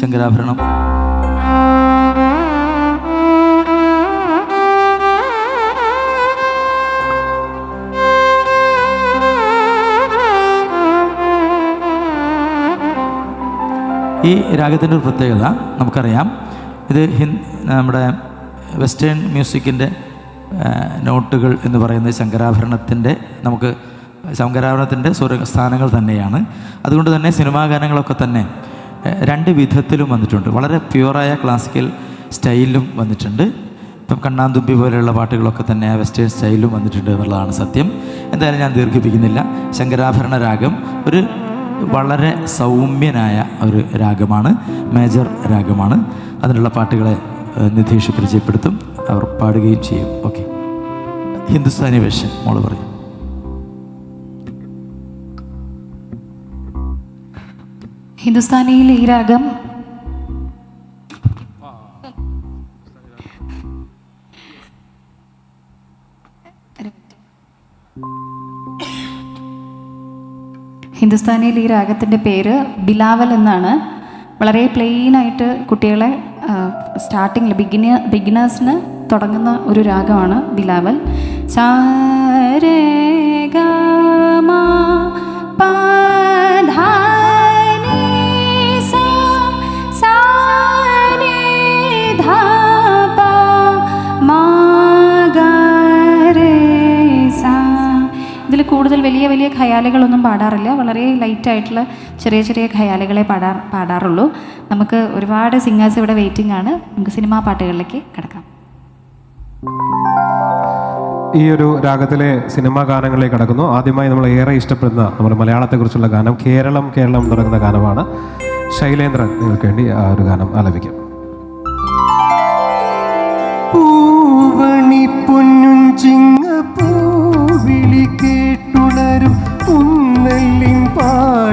ശങ്കരാഭരണം. ഈ രാഗത്തിന്റെ ഒരു പ്രത്യേകത നമുക്കറിയാം. ഇത് നമ്മുടെ വെസ്റ്റേൺ മ്യൂസിക്കിന്റെ നോട്ടുകൾ എന്ന് പറയുന്നത് ശങ്കരാഭരണത്തിന്റെ നമുക്ക് ശങ്കരാഭരണത്തിന്റെ സ്വരസ്ഥാനങ്ങൾ തന്നെയാണ്. അതുകൊണ്ട് തന്നെ സിനിമാ ഗാനങ്ങളൊക്കെ തന്നെ രണ്ട് വിധത്തിലും വന്നിട്ടുണ്ട്. വളരെ പ്യുവറായ ക്ലാസിക്കൽ സ്റ്റൈലിലും വന്നിട്ടുണ്ട്. ഇപ്പം കണ്ണാന്തുമ്പി പോലെയുള്ള പാട്ടുകളൊക്കെ തന്നെ വെസ്റ്റേൺ സ്റ്റൈലിലും വന്നിട്ടുണ്ട് എന്നുള്ളതാണ് സത്യം. എന്തായാലും ഞാൻ ദീർഘിപ്പിക്കുന്നില്ല. ശങ്കരാഭരണ രാഗം ഒരു വളരെ സൗമ്യനായ ഒരു രാഗമാണ്. മേജർ രാഗമാണ്. അതിനുള്ള പാട്ടുകളെ നിധീഷ് പരിചയപ്പെടുത്തും. അവർ പാടുകയും ചെയ്യും. ഓക്കെ. ഹിന്ദുസ്ഥാനി വേഷം മോൾ പറയും. ഹിന്ദുസ്ഥാനിയിൽ ഈ രാഗം? ഹിന്ദുസ്ഥാനിയിൽ ഈ രാഗത്തിന്റെ പേര് ബിലാവൽ എന്നാണ്. വളരെ പ്ലെയിനായിട്ട് കുട്ടികളെ സ്റ്റാർട്ടിങ്ങിൽ ബിഗിന ബിഗിനേഴ്സിന് തുടങ്ങുന്ന ഒരു രാഗമാണ് ബിലാവൽ. ചാരേ പാധാനി ഇതിൽ കൂടുതൽ വലിയ വലിയ ഖയാലുകളൊന്നും പാടാറില്ല. വളരെ ലൈറ്റായിട്ടുള്ള ചെറിയ ചെറിയ ഖയാലുകളെ പാടാ പാടാറുള്ളൂ. നമുക്ക് ഒരുപാട് സിംഗേഴ്സ് ഇവിടെ വെയിറ്റിംഗ് ആണ്. നമുക്ക് സിനിമാ പാട്ടുകളിലേക്ക് കിടക്കാം. ഈ ഒരു രാഗത്തിലെ സിനിമാ ഗാനങ്ങളിലേക്ക് കടക്കുന്നു. ആദ്യമായി നമ്മൾ ഏറെ ഇഷ്ടപ്പെടുന്ന നമ്മുടെ മലയാളത്തെക്കുറിച്ചുള്ള ഗാനം കേരളം കേരളം തുടങ്ങുന്ന ഗാനമാണ്. ശൈലേന്ദ്രൻ നിങ്ങൾക്ക് വേണ്ടി ആ ഒരു ഗാനം ആലപിക്കാം. പൂവണി കേട്ടുണരും പുന്നല്ലിൻ പാടത്തിലൂടെ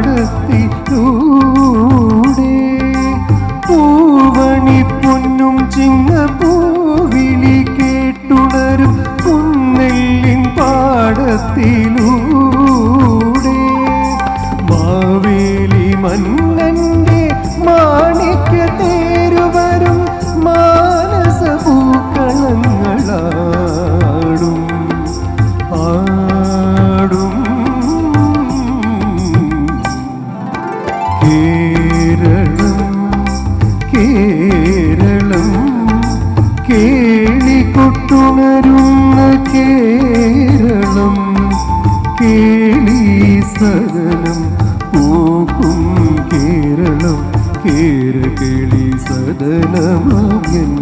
കേളികൊട്ടുണരുന്ന കേരളം കേളി സദനം പോകും കേരളം കേരകളി സദനമകൻ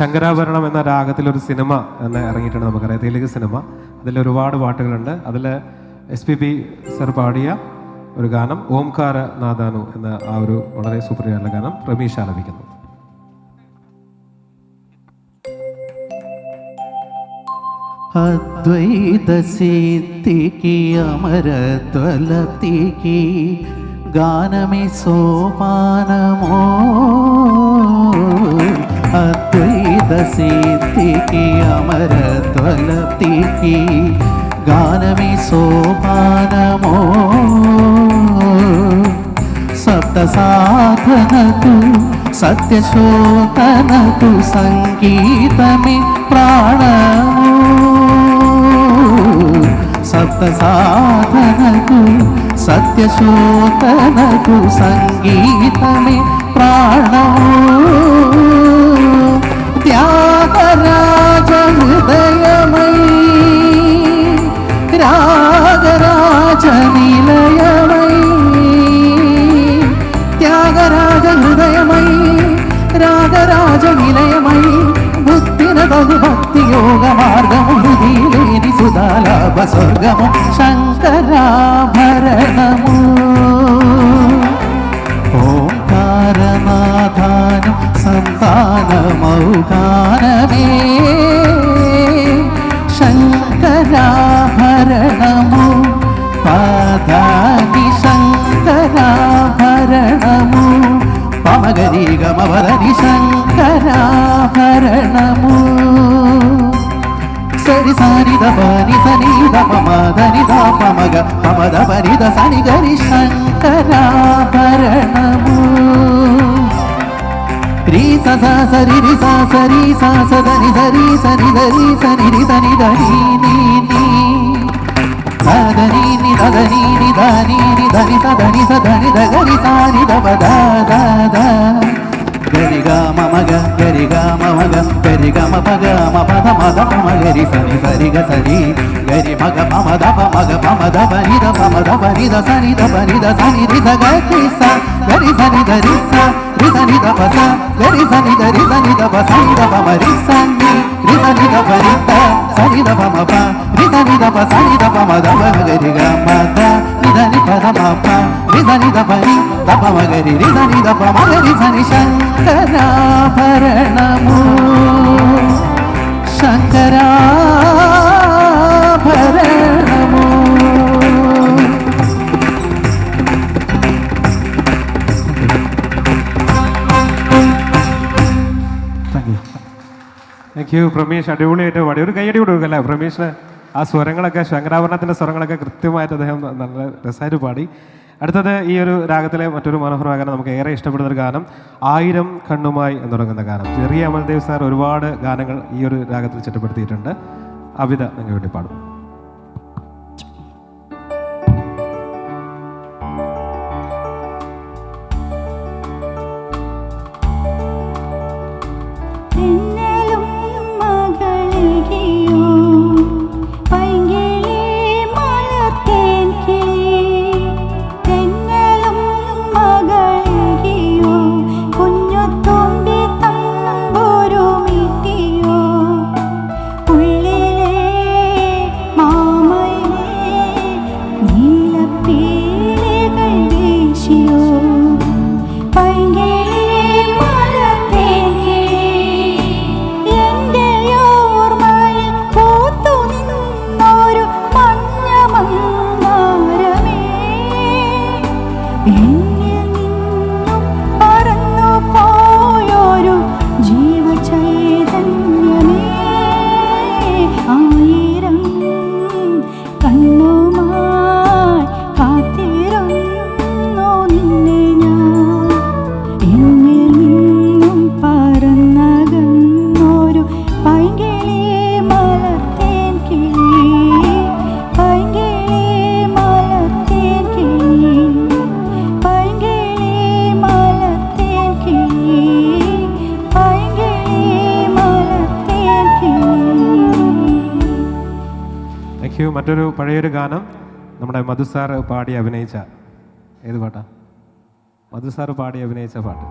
ശങ്കരാഭരണം എന്ന രാഗത്തിൽ ഒരു സിനിമ തന്നെ ഇറങ്ങിയിട്ടുണ്ട് നമുക്കറിയാം. തെലുങ്ക് സിനിമ. അതിൽ ഒരുപാട് പാട്ടുകളുണ്ട്. അതിൽ എസ് പി ബി സർ പാടിയ ഒരു ഗാനം ഓംകാര നാദാനു എന്ന ആ ഒരു വളരെ സൂപ്പർയായിട്ടുള്ള ഗാനം റമീഷ് ആലപിക്കുന്നു. അദ്വൈത സിദ്ധിക്ക് അമരത്വലത്തിക്ക് ഗാനമി സോപാനമോ అద్వైత సిద్ధికి అమరత్వలప్తికి గానమి సోపానమో. సప్త సాధనకు సత్యశోధనకు సంగీతమి ప్రాణము. సప్త సాధనకు సత్యశోధనకు సంగీతమి ప్రాణము. త్యాగరాజ హృదయమై రాగరాజ నిలయమై త్యాగరాజ హృదయమై రాగరాజ నిలయమై బుద్ధిన తగు భక్తి యోగ మార్గము హృది లేని సుధాలాభ స్వర్గము శంకరాభరణము. మౌగానమే శంకరాభరణము పాదాని శంకరాభరణము పమగరి గమవదని శంకరాభరణము. సరి సారి దని సని దమదని దమగ పమద పరిద సని గరి శంకరాభరణము. రీ సదా సరి రి సా సరి సా సరి సరి సరి దరి సరి రి సరి దని ని ని. సదని ని దదని ని దని ని దని సదని గరిగా మమగ గరిగా మమగ గరి గమ పగ మ పద మద పమ గరి సని సరి గ సని గరి మగ పమ దప మగ పమ దప నిద పమ దప నిద సని దప నిద సని రిద గ కిస గరి సని ద రిస రిద నిద పస గరి సని ద రిద నిద పస నిద పమ రిస ని రిద నిద పరిత సని ద పమ ప మ ప రి స ని ద ప స ని ద ప మ ద ప మ గరి గ మ ద ని ద ని ప ద మ ప రి స ని ద ప ని ద ప మ గరి రి స ని ద ప మ గరి స ని శంకరాభరణము శంకరాభరణము താങ്ക് യു പ്രമേഷ് അടിപൊളിയായിട്ട് പാടി ഒരു കൈയടി കൊടുക്കുക അല്ലേ പ്രമേഷിന് ആ സ്വരങ്ങളൊക്കെ ശങ്കരാഭരണത്തിന്റെ സ്വരങ്ങളൊക്കെ കൃത്യമായിട്ട് അദ്ദേഹം നല്ല രസമായിട്ട് പാടി. അടുത്തത് ഈ ഒരു രാഗത്തിലെ മറ്റൊരു മനോഹരമായ ഗാനം നമുക്ക് ഏറെ ഇഷ്ടപ്പെടുന്ന ഒരു ഗാനം ആയിരം കണ്ണുമായി എന്ന് തുടങ്ങുന്ന ഗാനം. ചെറിയ അമൽദേവ് സാർ ഒരുപാട് ഗാനങ്ങൾ ഈ ഒരു രാഗത്തിൽ ചിട്ടപ്പെടുത്തിയിട്ടുണ്ട്. അവിത നിങ്ങൾക്ക് വേണ്ടി പാടും. മറ്റൊരു പഴയൊരു ഗാനം നമ്മുടെ മധു സാർ പാടി അഭിനയിച്ച ഏത് പാട്ടാ? മധു സാർ പാടി അഭിനയിച്ച പാട്ട്.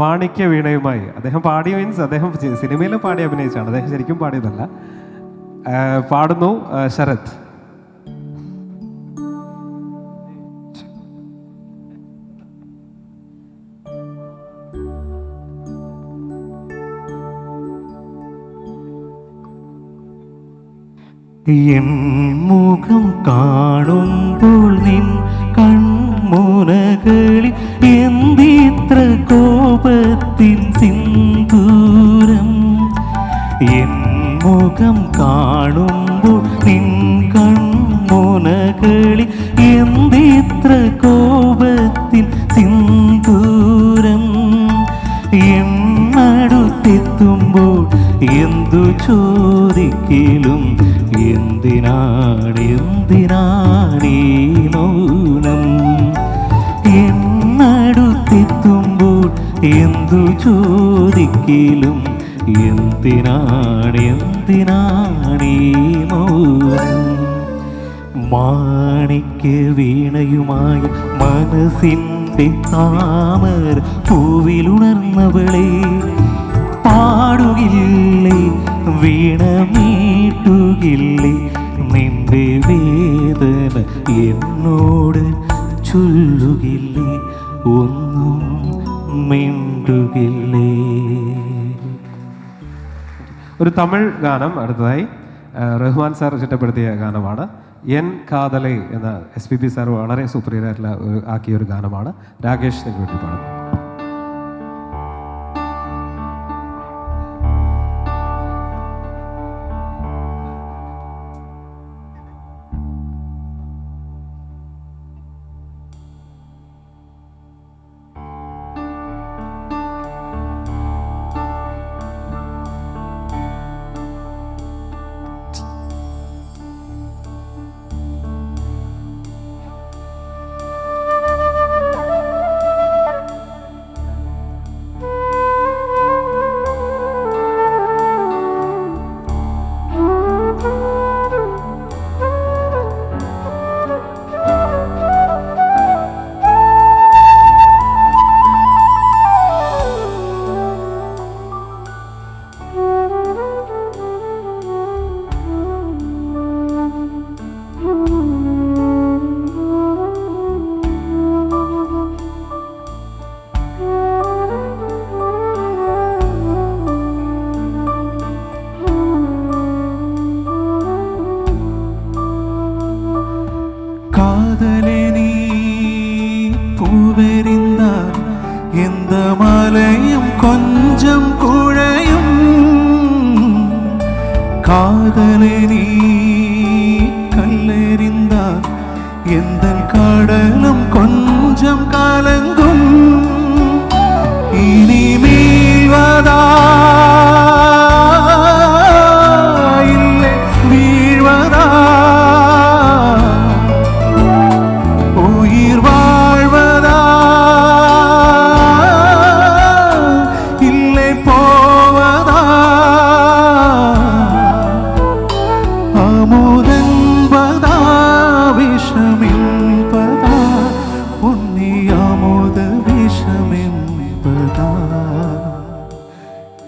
മാണിക്യ വീണയുമായി. അദ്ദേഹം പാടി മീൻസ് അദ്ദേഹം സിനിമയിലും പാടി അഭിനയിച്ചാണ്. അദ്ദേഹം ശരിക്കും പാടിയതല്ല. പാടുന്നു ശരത്. എൻ മുഖം കാണുമ്പോൾ നിൻ കൺമുനകളിൽ എന്തിത്ര കോപത്തിൻ സിന്ദൂരം. എൻ മുഖം കാണുമ്പോൾ നിൻ കൺമുനകളിൽ എന്തിത്ര കോപത്തിൻ സിന്ദൂരം. എന്നടുത്തെത്തുമ്പോൾ എന്തു ചോദിക്കലും എന്തിനാണ് എന്തിനാണ് മൗനം? എന്നടുത്തെത്തുമ്പോൾ എന്തു ചോദിക്കലും എന്തിനാണ് എന്തിനാണ് മൗനം? മാണിക്യ വീണയുമായി മനസ്സിന്റെ താമർ പൂവിലുണർന്നവളെ പാടുകില്ലേ വീണ മീട്ടുകില്ലേ നിന്റെ വേദന എന്നോട് ചൊല്ലുകില്ലേ? ഒന്നും മിണ്ടുകില്ലേ? ഒരു തമിഴ് ഗാനം അടുത്തതായി റഹ്മാൻ സാർ ചിട്ടപ്പെടുത്തിയ ഗാനമാണ്. എൻ കാതലെ എന്ന എസ് പി ബി സാർ വളരെ സൂപ്പറിയറായിട്ടുള്ള ഒരു ആക്കിയ ഒരു ഗാനമാണ്. രാകേഷ് വേണ്ടി പാടും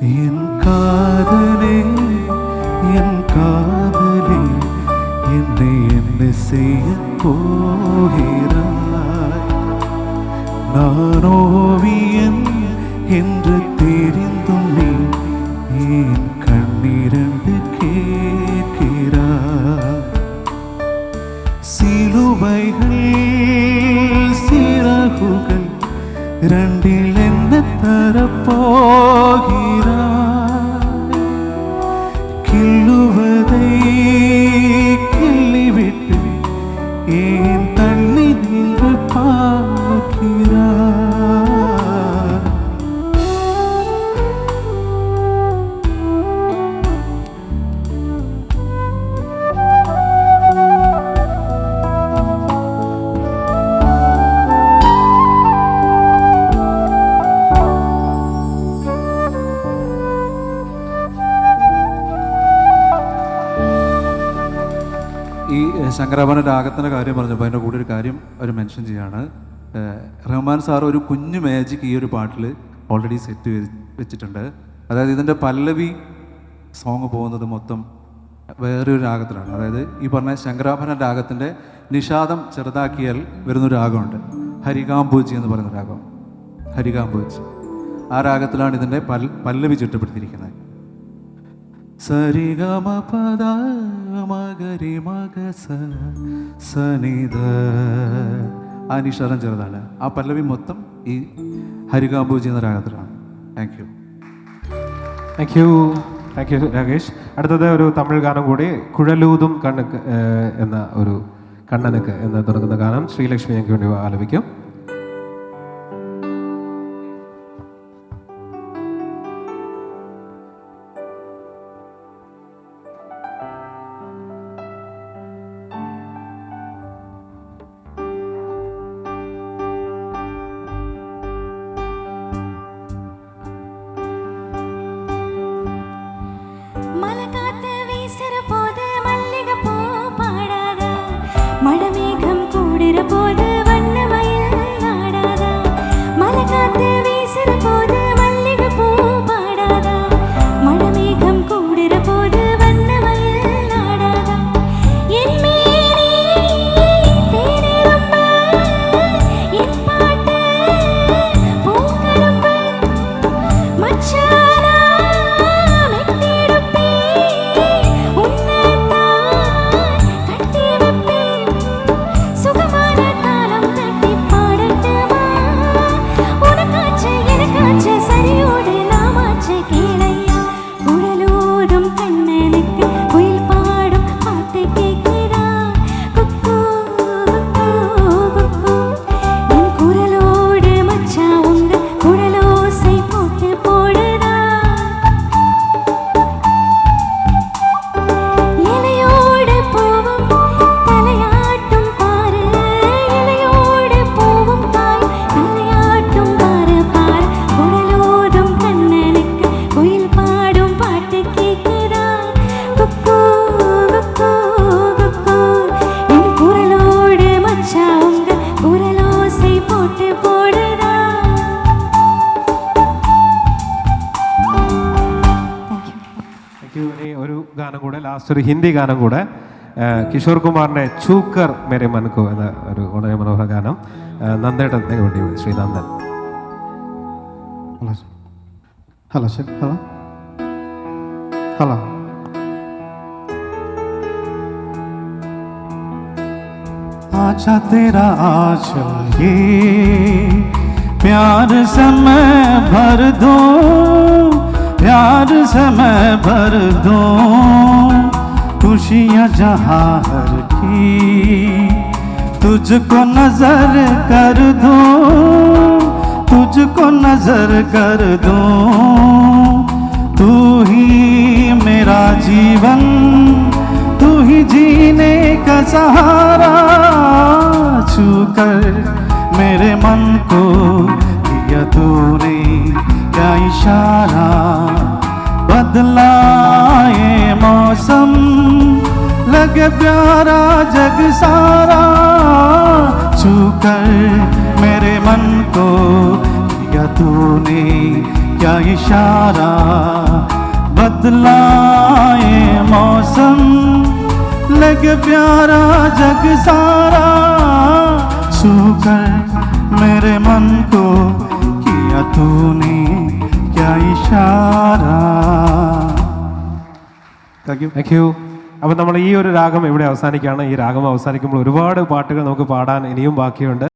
என் காதலே என் காதலே என்னை என்ன செய்ய போகிறாய்? நான் ஓவியன் என்று കിള്ളുവതൈ കിള്ളിവിട്ട് ഏ ഈ ശങ്കരാഭരണ രാഗത്തിന്റെ കാര്യം പറഞ്ഞപ്പോൾ അതിന്റെ കൂടെ ഒരു കാര്യം അവർ മെൻഷൻ ചെയ്യാണ്. റഹ്മാൻ സാർ ഒരു കുഞ്ഞു മാജിക് ഈ ഒരു പാട്ടിൽ ഓൾറെഡി സെറ്റ് വെച്ചിട്ടുണ്ട്. അതായത് ഇതിന്റെ പല്ലവി സോങ് പോകുന്നത് മൊത്തം വേറെ ഒരു രാഗത്തിലാണ് അതായത് ഈ പറഞ്ഞ ശങ്കരാഭരണ രാഗത്തിന്റെ നിഷാദം ചെറുതാക്കിയാൽ വരുന്നൊരു രാഗമുണ്ട് ഹരികാംബൂജി എന്ന് പറയുന്ന രാഗം ഹരികാംബൂജി. ആ രാഗത്തിലാണ് ഇതിന്റെ പൽ പല്ലവി ചിട്ടപ്പെടുത്തിയിരിക്കുന്നത് സരിഗമ മകരി മകസ ചെറുതാണ് ആ പല്ലവി മൊത്തം ഈ ഹരികാംബൂജി എന്ന രാഗത്തിലാണ്. Thank you thank you thank you Rakesh. അടുത്തത് ഒരു തമിഴ് ഗാനം കൂടി കുഴലൂതും കണ്ണക്ക് എന്ന ഒരു കണ്ണനക്ക് എന്ന് തുടങ്ങുന്ന ഗാനം ശ്രീലക്ഷ്മി ഞങ്ങൾക്ക് വേണ്ടി ആലപിക്കും. ഒരു ഹിന്ദി ഗാനം കൂടെ ആ, കിഷോർ കുമാറിന്റെ ചൂക്കർ മേരെ മനക്കോ എന്ന ഒരു വളരെ മനോഹര ഗാനം ആ, നന്ദേട്ടന് വേണ്ടി Sree Nandan hello sir hello sir hello hello आजा तेरा आंचल ये प्यार से मैं भर दो प्यार से मैं भर दो खुशियाँ जहाँ हर की, तुझको नज़र कर दो, तुझको नज़र कर दो। तू ही मेरा जीवन, तू ही जीने का सहारा छू कर मेरे मन को किया तूने क्या इशारा। बदला ये मौसम। लगे प्यारा जग सारा। छू मेरे मन को किया तूने क्या इशारा? बदलाए मौसम। लगे प्यारा जग सारा। छू कर मेरे मन को किया तूने താങ്ക് യു താങ്ക് യു അപ്പം നമ്മൾ ഈ ഒരു രാഗം ഇവിടെ അവസാനിക്കുകയാണ്. ഈ രാഗം അവസാനിക്കുമ്പോൾ ഒരുപാട് പാട്ടുകൾ നമുക്ക് പാടാൻ ഇനിയും ബാക്കിയുണ്ട്.